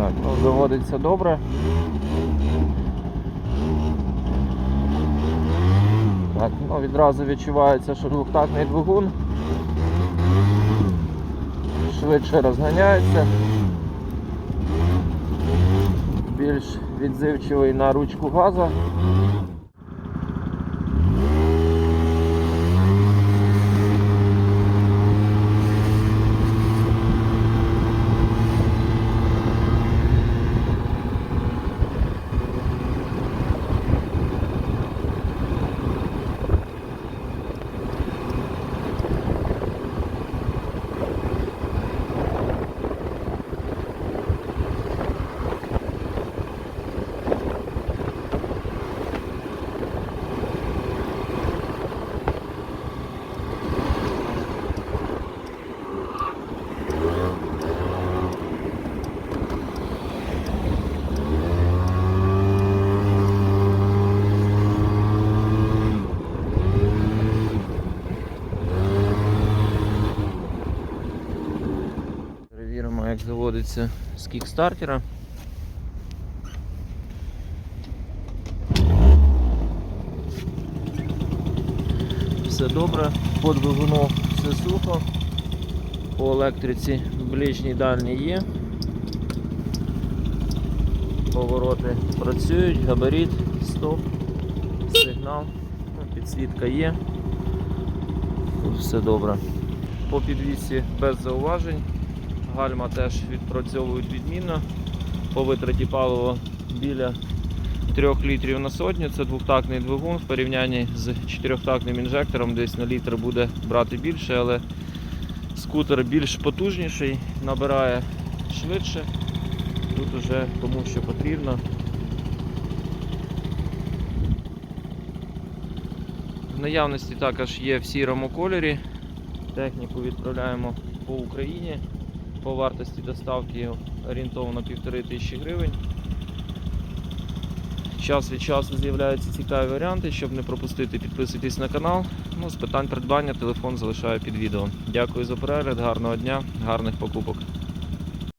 Так, заводиться добре. Так, ну відразу відчувається, що двохтактний двигун швидше розганяється. Більш відзивчивий на ручку газа. Як заводиться з кікстартера. Все добре, по двигуну все сухо, по електриці ближній дальній є. Повороти працюють, габарит, стоп, сигнал, ну, підсвітка є. Все добре. По підвісі без зауважень. Гальма теж відпрацьовують відмінно. По витраті палива біля 3 літрів на сотню. Це двохтактний двигун в порівнянні з чотирьохтактним інжектором, десь на літр буде брати більше, але скутер більш потужніший, набирає швидше. Тут уже кому що потрібно. В наявності також є в сірому кольорі. Техніку відправляємо по Україні. По вартості доставки орієнтовно 1500 гривень. Час від часу з'являються цікаві варіанти. Щоб не пропустити, підписуйтесь на канал. Ну, з питань придбання телефон залишаю під відео. Дякую за перегляд, гарного дня, гарних покупок.